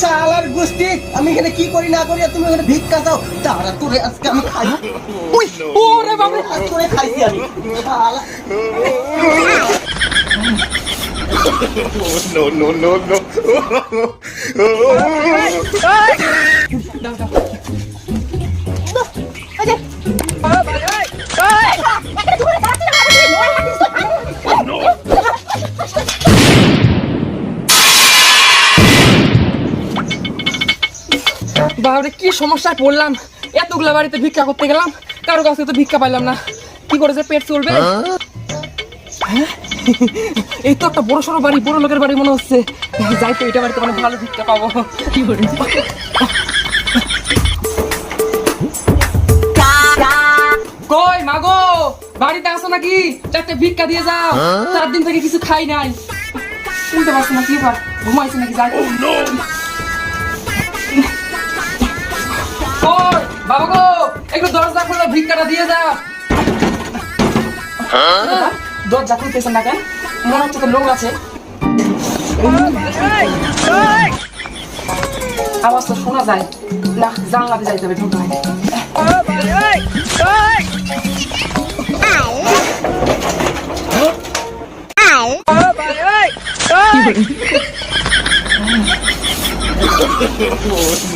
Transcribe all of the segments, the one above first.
শালার গোষ্ঠী আমি এখানে কি করি না করি তুমি এখানে ভিক্ষা দাও তারা তোরে আজকে আমি খাই উই ওরে বাবা আজ তোরে খাইছি আমি শালা no, no, no, no. বাবারে কি সমস্যায় পড়লাম? এতগুলা বাড়িতে ভিক্ষা করতে গেলাম কারও কাছে তো ভিক্ষা পাইলাম না। কি করে যে পেট চলবে? হ্যাঁ? এই তো একটা বড় সড়ো বাড়ি বড় লোকের বাড়ি মনে হচ্ছে। যাই তো এটা বাড়িতে অনেক ভালো ভিক্ষা পাবো। কি করে? কই মাগো বাড়িতে আসো নাকি? চারটে ভিক্ষা দিয়ে যাও। চার দিন থেকে কিছু খাই নাই। শুনতে পারছ না কি ঘুমাইছে নাকি? যাই। কই বাবা গো একটু দরজা খুলে ভিক্ষাটা দিয়ে যাও দরজা না কেন? মনে হচ্ছে তো লোক আছে। আওয়াজ তো শোনা যায়। না জানলাতে যাইতে হবে ঢুকতে হবে।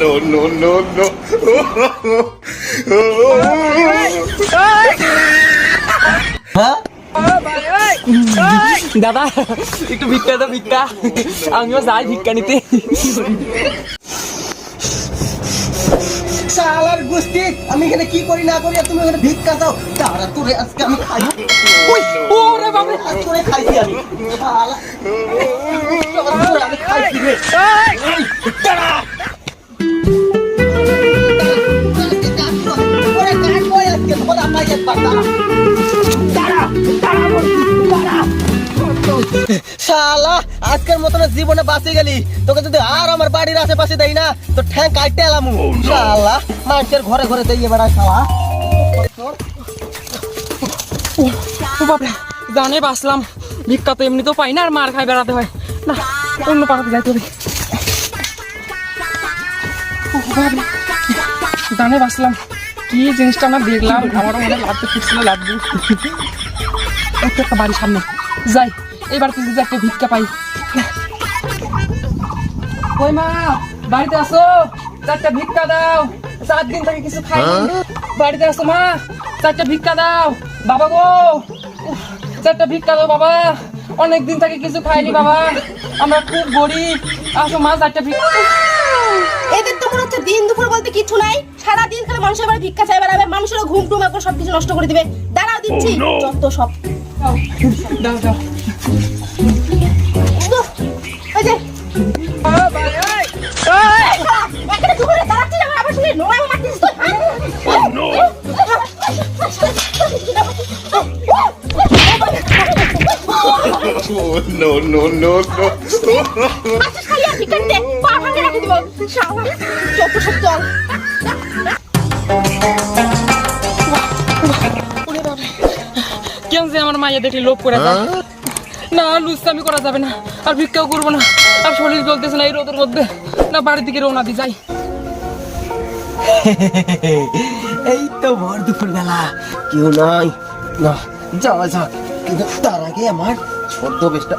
No, no, no, no. হ্যাঁ দাদা একটু ভিক্ষা দাও ভিক্ষা। আমিও যাই ভিক্ষা নিতে। শালার গোষ্ঠী আমি এখানে কি করি না করি তুমি এখানে ভিক্ষা দাও? তারা তোরে আজকে আমি খাই। উই ওরে বাবা আজ তোরে খাইছি আমি শালা তোরে আমি খাইছি রে এই, দাঁড়া। ওরে কান কই আজকে ধরা পাই একবার দাঁড়া। দাঁড়া, দাঁড়া বলছি, দাঁড়া। শালা আজকের মতন জীবনে বাঁচে গেলি তোকে যদি আর আমার বাড়ির আশেপাশে দেই না তো ঠ্যাং কাটতে এলাম শালা মানুষের ঘরে ঘরে দিয়ে বেড়া শালা ও বাবা জানে বাসলাম ভিক্ষা তো এমনি তো পাই না আর মার খাই বেড়াতে হয়। না অন্য পাড়াতে যাইতে হবে। বাবা, বাসলাম কি জিনিসটা আমরা দেখলাম আমারও মনে লাগতে ফুটছিল লাগবে একটা একটা বাড়ির সামনে। যাই এবার তুই যদি একটা ভিক্ষা পাই। কই মা বাড়িতে আসো। চারটা ভিক্ষা দাও। সাত দিন থেকে কিছু খাই বাড়িতে আসো মা চারটা ভিক্ষা দাও। বাবা গো। চারটা ভিক্ষা দাও বাবা। অনেক দিন থেকে কিছু খাইনি বাবা। আমরা খুব গরিব। আসো মাছ একটা ভিক্ষা। এদের তো মনে হচ্ছে দিন দুপুর বলতে কিছু নাই। সারা দিন খালি মানুষের বাড়ি ভিক্ষা চাই বেড়াবে মানুষের ঘুম টুম একবার সবকিছু নষ্ট করে দিবে। দাঁড়াও দিচ্ছি। যত সব। দাও দাও। শালা যত সব চল কেন যে আমার মাইয়া দেখলে লোভ করে যায়। না লুচ্ছামি করা যাবে না। আর ভিক্ষাও করব না। আর শরীর চলতেছে না এই রোদের মধ্যে। না বাড়ির দিকে রওনা দিয়ে যাই। এই তো ভর দুপুর বেলা কেউ নাই। না যাওয়া যাক কিন্তু তার আগে আমার ছোট্ট বেশটা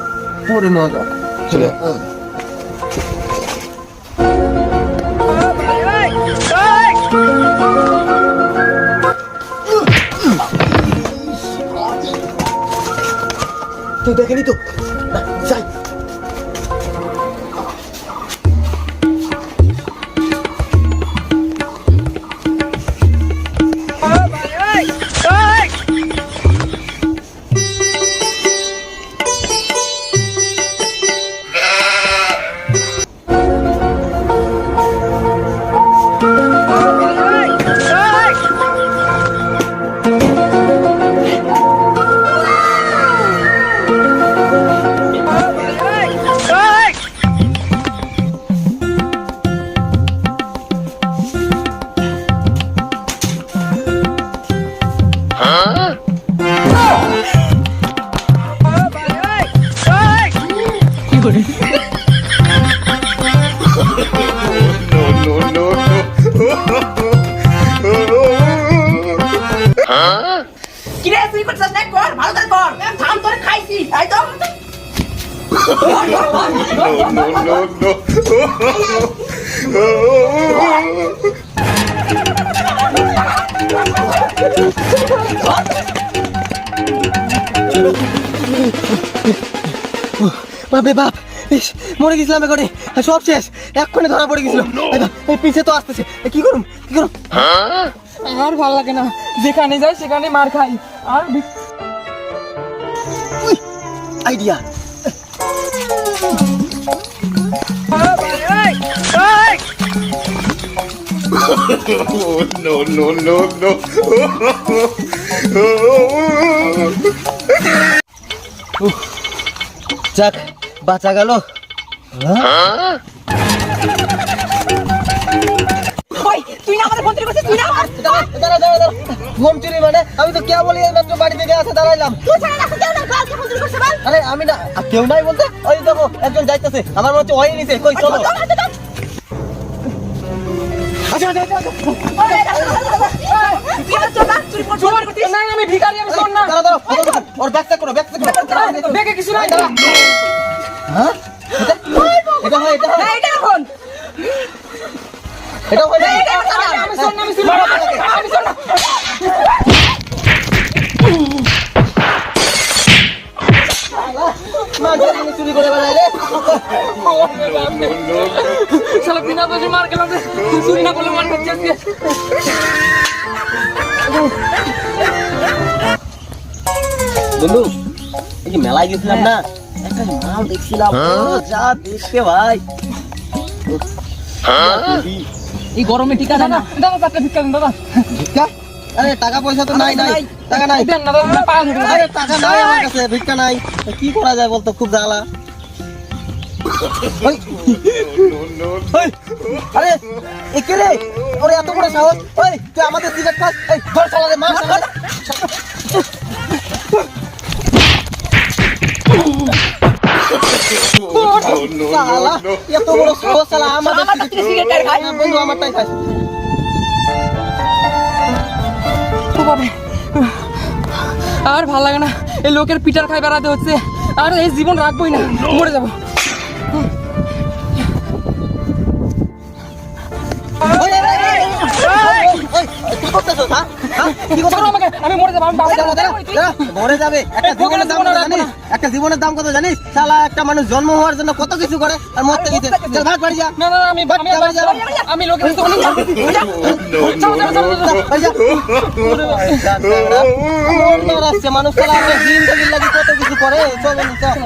পরে নেওয়া যাক। চলে। তো দেখেনি তো? কিরে তুই করছিস না? কর ভালো করে কর। থাম তোর খাইছি তাই তো? No, no, no. বাপরে বাপ ইস, মরে গেছিলাম এখানে। সব শেষ এক্ষণে ধরা পড়ে গেছিল। বাপ, এই পিছে তো আসতেছে। কি করুম কি করুম? আর ভালো লাগে না যেখানে যাই সেখানে মার খাই। আর idea Oh, no, no, no, no. যাক বাঁচা গেল। তুই না আমাদের মন্ত্রী করছিস তুই না দাঁড়া দাঁড়া দাঁড়া ঘুম চুরি মানে? আমি তো কে বলি এই মাত্র বাড়ি থেকে আসে দাঁড়াইলাম। তুই ছাড়া রাখো কেউ না কালকে মন্ত্রী করছে বল। আরে আমি না কেউ নাই বলতে? ওই দেখো একজন যাইতেছে। আমার মনে হচ্ছে ওই নিছে কই চলো। আমি ভিখারি আমি চোর না দাঁড়া দাঁড়া ওর ব্যাগ চেক করো ব্যাগ চেক করো বেগে কিছু নাই হ্যাঁ এটা হয় এটা হয় এইটা এখন এটা হয় না আমি চোর না আমি চোর না আমি চোর না মানুষের জিনিস চুরি করে বেড়ায় রে মার খেলাম চুরি না করলে মার খাচ্ছি বন্ধু এই যে মেলায় গেছিলাম না একটা মাল দেখছিলাম। যা দেখতে ভাই। এই গরমে ঠিক আছে না। দাদা চারটা ভিক্ষা দিন দাদা। ভিক্ষা? আরে টাকা পয়সা তো নাই নাই। টাকা নাই। দেন না দাদা টাকা নাই আমার কাছে ভিক্ষা নাই। কি করা যায় বলতো খুব জ্বালা। আরে এ রে? ওরে এত বড় সাহস। ওই তুই আমাদের সিগারেট খাস? এই ধর চালা রে মার. এত বড় সাহস আমাদের সিগারেট। হ্যাঁ, বন্ধু আমারটাই খাস আর ভালো লাগে না। এই লোকের পিটার খাই বেড়াতে হচ্ছে। আর এই জীবন রাখবোই না। মরে যাব। কি করতেছস? আমাকে? আমি মরে যাব আমি বাবা দাঁড়া, দাঁড়া, দাঁড়া, মরে যাবে। একটা জীবনের দাম কত জানিস? একটা জীবনের দাম কত জানিস? শালা একটা মানুষ জন্ম হওয়ার জন্য কত কিছু করে আর মরতে চল ভাগ বাড়ি যা। না না না, আমি আমি বাড়ি যা, আমি লোকের সাথে অনেক No, no, no, no. বাড়ি যা। মরতে আসছে মানুষ শালা আমার লাগি কত কিছু করে? চল চল।